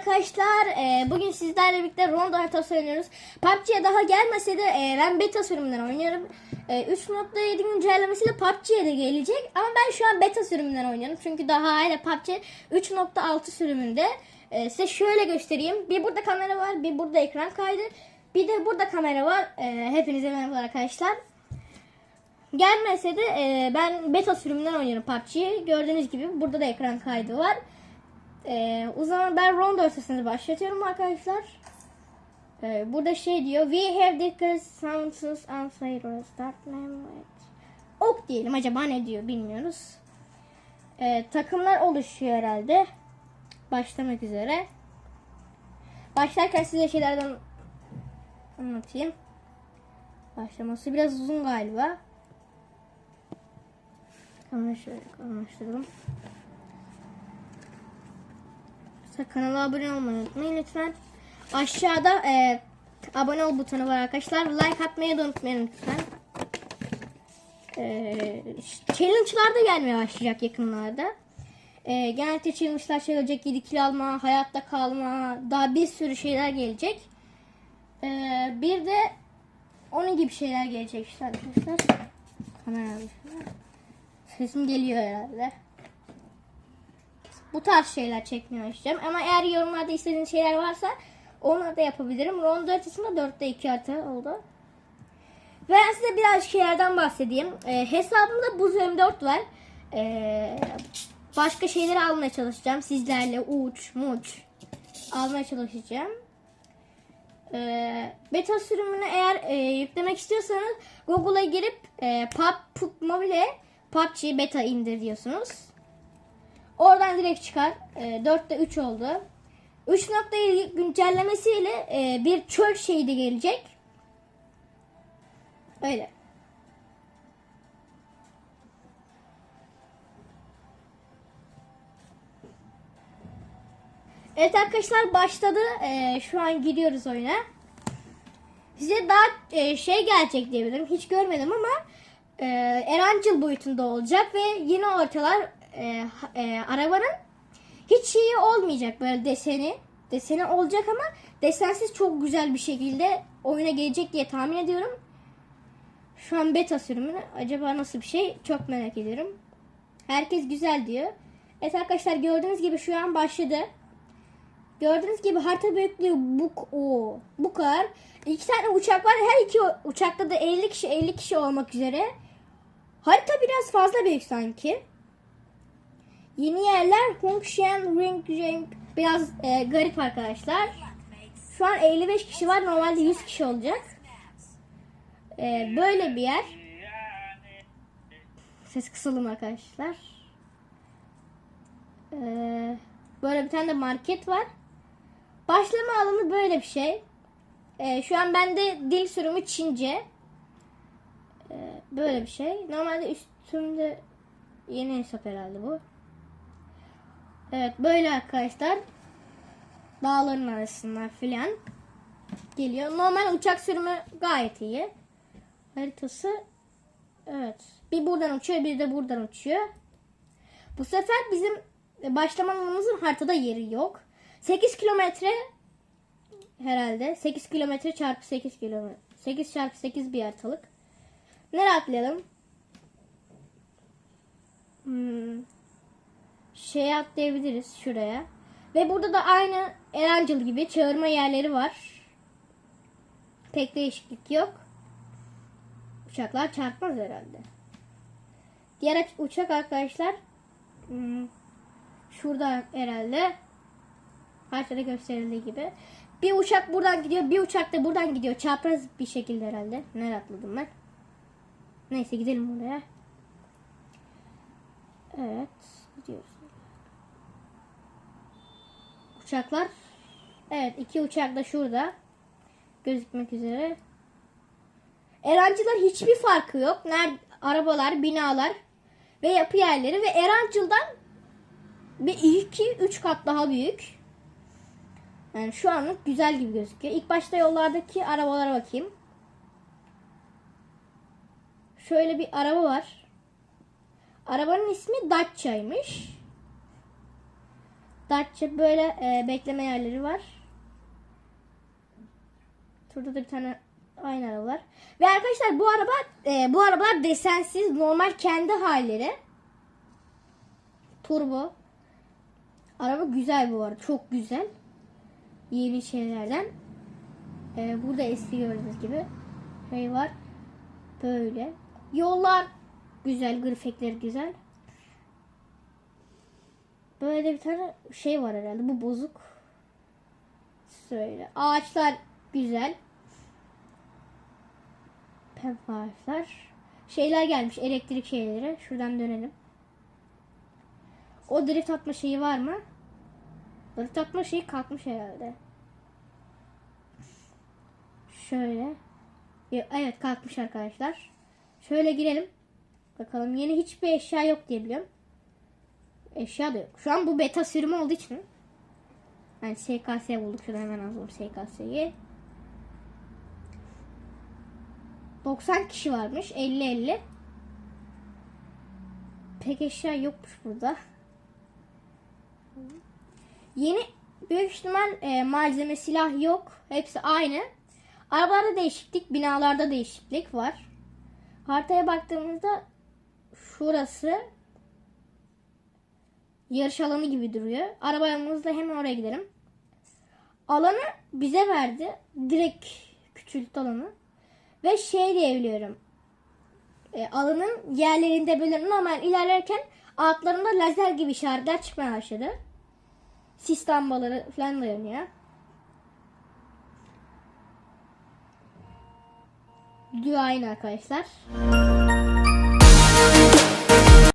arkadaşlar. Ee, bugün sizlerle birlikte Rondo haritası oynuyoruz. PUBG'ye daha gelmese de e, ben beta sürümünden oynuyorum. E, 3.7 güncellemesiyle PUBG'ye de gelecek. Ama ben şu an beta sürümünden oynuyorum. Çünkü daha hala PUBG 3.6 sürümünde. E, size şöyle göstereyim. Bir burada kamera var, bir burada ekran kaydı. Bir de burada kamera var. E, hepinize merhaba arkadaşlar. Gelmese de e, ben beta sürümünden oynuyorum PUBG'yi. Gördüğünüz gibi burada da ekran kaydı var. Ee, o zaman ben round ortasını başlatıyorum arkadaşlar. Ee, burada şey diyor. We have discussed sounds and flavors with. Ok diyelim. Acaba ne diyor bilmiyoruz. Ee, takımlar oluşuyor herhalde. Başlamak üzere. Başlarken size şeylerden anlatayım. Başlaması biraz uzun galiba. Hemen şöyle konuşturalım. Kanala abone olmayı unutmayın lütfen. Aşağıda e, abone ol butonu var arkadaşlar. Like atmayı da unutmayın lütfen. E, challenge'lar da gelmeye başlayacak yakınlarda. E, genellikle challenge'lar şey olacak. 7 kilo alma, hayatta kalma, daha bir sürü şeyler gelecek. E, bir de onun gibi şeyler gelecek işte arkadaşlar. Kamera Sesim geliyor herhalde bu tarz şeyler çekmeye başlayacağım. Ama eğer yorumlarda istediğiniz şeyler varsa onları da yapabilirim. Rondo haritasında 4'te 2 harita oldu. Ben size biraz şeylerden bahsedeyim. E, hesabımda Buz M4 var. E, başka şeyleri almaya çalışacağım. Sizlerle uç, muç almaya çalışacağım. E, beta sürümünü eğer e, yüklemek istiyorsanız Google'a girip e, PUB, PUB Mobile PUBG beta indir diyorsunuz. Oradan direkt çıkar. E, 4'te 3 oldu. 3.7 güncellemesiyle e, bir çöl şeyi de gelecek. Öyle. Evet arkadaşlar başladı. E, şu an giriyoruz oyuna. Size daha e, şey gelecek diyebilirim. Hiç görmedim ama e, Erancıl boyutunda olacak ve yeni ortalar e, e, arabanın hiç şeyi olmayacak böyle deseni. Deseni olacak ama desensiz çok güzel bir şekilde oyuna gelecek diye tahmin ediyorum. Şu an beta sürümünü acaba nasıl bir şey çok merak ediyorum. Herkes güzel diyor. Evet arkadaşlar gördüğünüz gibi şu an başladı. Gördüğünüz gibi harita büyüklüğü bu o bu kadar. İki tane uçak var. Her iki uçakta da 50 kişi 50 kişi olmak üzere. Harita biraz fazla büyük sanki. Yeni yerler Hongshan Ring Ring biraz e, garip arkadaşlar. Şu an 55 kişi var. Normalde 100 kişi olacak. E, böyle bir yer. Ses kısalım arkadaşlar. E, böyle bir tane de market var. Başlama alanı böyle bir şey. E, şu an bende dil sürümü Çince. E, böyle bir şey. Normalde üstümde yeni hesap herhalde bu. Evet böyle arkadaşlar. Dağların arasından filan geliyor. Normal uçak sürümü gayet iyi. Haritası evet. Bir buradan uçuyor bir de buradan uçuyor. Bu sefer bizim başlamamızın haritada yeri yok. 8 kilometre herhalde. 8 kilometre çarpı 8 kilometre. 8 çarpı 8 bir haritalık. Nereye atlayalım? Hmm şey atlayabiliriz şuraya. Ve burada da aynı Erancıl gibi çağırma yerleri var. Pek değişiklik yok. Uçaklar çarpmaz herhalde. Diğer uçak arkadaşlar hmm, şurada herhalde haritada gösterildiği gibi. Bir uçak buradan gidiyor, bir uçak da buradan gidiyor. Çapraz bir şekilde herhalde. Nereye atladım ben? Neyse gidelim oraya. Evet, gidiyoruz. Uçaklar. Evet iki uçak da şurada. Gözükmek üzere. Erancılar hiçbir farkı yok. Nerede, arabalar, binalar ve yapı yerleri ve Erancıl'dan bir iki üç kat daha büyük. Yani şu anlık güzel gibi gözüküyor. İlk başta yollardaki arabalara bakayım. Şöyle bir araba var. Arabanın ismi Dacia'ymış. Dacia böyle e, bekleme yerleri var. Şurada da bir tane aynı araba var. Ve arkadaşlar bu araba e, bu arabalar desensiz normal kendi halleri. Turbo. Araba güzel bu arada. Çok güzel. Yeni şeylerden. E, burada eski gördüğünüz gibi şey var. Böyle. Yollar güzel. Grafikleri güzel. Böyle bir tane şey var herhalde. Bu bozuk. Söyle. Ağaçlar güzel. Pembe ağaçlar. Şeyler gelmiş. Elektrik şeyleri. Şuradan dönelim. O drift atma şeyi var mı? Drift atma şeyi kalkmış herhalde. Şöyle. Evet kalkmış arkadaşlar. Şöyle girelim. Bakalım yeni hiçbir eşya yok diye biliyorum. Eşya da yok. Şu an bu beta sürümü olduğu için. Yani SKS bulduk. Şurada hemen alalım SKS'yi. 90 kişi varmış. 50-50. Pek eşya yokmuş burada. Yeni büyük ihtimal e, malzeme silah yok. Hepsi aynı. Arabalarda değişiklik, binalarda değişiklik var. Haritaya baktığımızda şurası yarış alanı gibi duruyor. Arabamızla hemen oraya gidelim. Alanı bize verdi. Direkt küçülttü alanı. Ve şey diyebiliyorum. E, alanın yerlerinde böyle normal ilerlerken altlarında lazer gibi işaretler çıkmaya başladı. Sis lambaları falan da yanıyor. Diyor aynı arkadaşlar.